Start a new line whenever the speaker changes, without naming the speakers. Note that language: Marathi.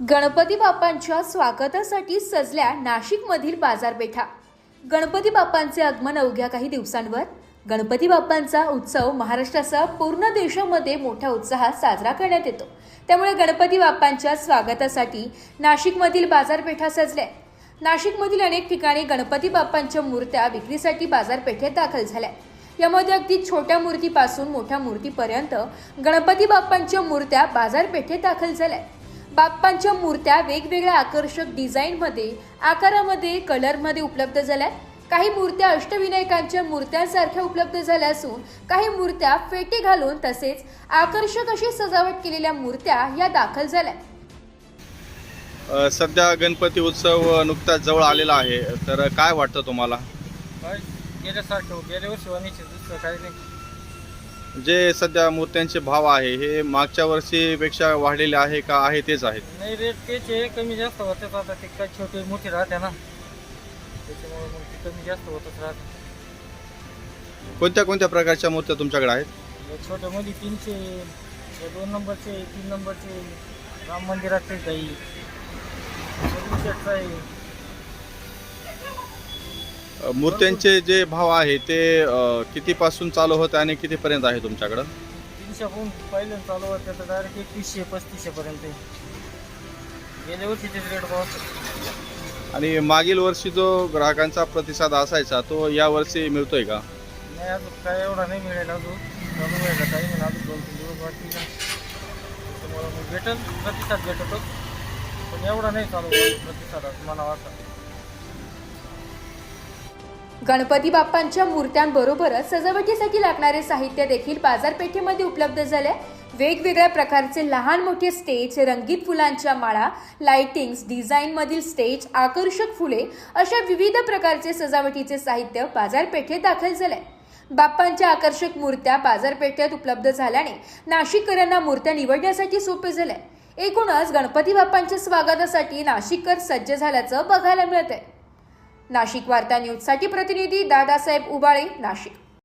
गणपती बाप्पांच्या स्वागतासाठी सजल्या नाशिकमधील बाजारपेठा. गणपती बाप्पांचे आगमन अवघ्या काही दिवसांवर. गणपती बाप्पांचा उत्सव महाराष्ट्रासह पूर्ण देशामध्ये मोठ्या उत्साहात साजरा करण्यात येतो. त्यामुळे गणपती बाप्पांच्या स्वागतासाठी नाशिकमधील बाजारपेठा सजल्या. नाशिकमधील अनेक ठिकाणी गणपती बाप्पांच्या मूर्त्या विक्रीसाठी बाजारपेठेत दाखल झाल्या. यामध्ये अगदी छोट्या मूर्तीपासून मोठ्या मूर्तीपर्यंत गणपती बाप्पांच्या मूर्त्या बाजारपेठेत दाखल झाल्या. बाप्पांच्या मूर्त्या वेगवेगळ्या आकर्षक डिझाईनमध्ये आकारामध्ये कलरमध्ये उपलब्ध झाल्या काही मूर्त्या अष्टविनायकांच्या मूर्त्यांसारख्या उपलब्ध झाल्या असून काही मूर्त्या फेटे घालून तसेच आकर्षक अशी सजावट केलेल्या मूर्त्या या दाखल झाल्या
सध्या गणपती उत्सव नुकताच जवळ आलेला आहे. तर काय वाटतं तुम्हाला?
काय गेल्यासारखं गेल्या वर्षी वाणीचे दुसरं काही नाही
जे सध्या मूर्त्यांचे भाव आहे हे मागच्या वर्षीपेक्षा वाढलेले आहे का आहे तेच आहेत
नाही रेट तेच आहे. कमी जास्त होतेच आता ते काय छोटे मोठे राहते ना. त्याच्यामुळे मग ते कमी जास्त होतच राहते.
कोणत्या कोणत्या प्रकारच्या मूर्त्या तुमच्याकडे आहेत?
या छोट्यामध्ये तीनशे या दोन नंबरचे तीन नंबरचे राम मंदिराचे काही. आहे.
मूर्त्यांचे जे भाव आहे ते कितीपासून चालू होते आणि कितीपर्यंत आहे तुमच्याकडं?
तीनशेहून पहिल्यांदा चालू होते तर डायरेक्ट एकवीसशे पस्तीसशे पर्यंत आहे. गेल्या वर्षीचेच रेट भाव
आणि मागील वर्षी जो ग्राहकांचा प्रतिसाद असायचा तो या वर्षी मिळतोय का?
नाही अजून काय एवढा नाही मिळेल अजून. चालू व्हायला काही नाही अजून दोन तीन दिवस त्याच्यामुळं मग भेटेल प्रतिसाद भेटतो पण एवढा नाही चालू प्रतिसाद मला वाटतं.
गणपती बाप्पांच्या मूर्त्यांबरोबरच सजावटीसाठी लागणारे साहित्य देखील बाजारपेठेमध्ये उपलब्ध झाले वेगवेगळ्या प्रकारचे लहान मोठे स्टेज रंगीत फुलांच्या माळा लाइटिंग्स डिझाईन मधील स्टेज आकर्षक फुले अशा विविध प्रकारचे सजावटीचे साहित्य बाजारपेठेत दाखल झाले बाप्पांच्या आकर्षक मूर्त्या बाजारपेठेत उपलब्ध झाल्याने नाशिककरांना मूर्त्या निवडण्यासाठी सोपे झाले एकूणच गणपती बाप्पांच्या स्वागतासाठी नाशिककर सज्ज झाल्याचं बघायला मिळत आहे नाशिक वार्ता न्यूजसाठी प्रतिनिधी दादासाहेब उबाळे नाशिक.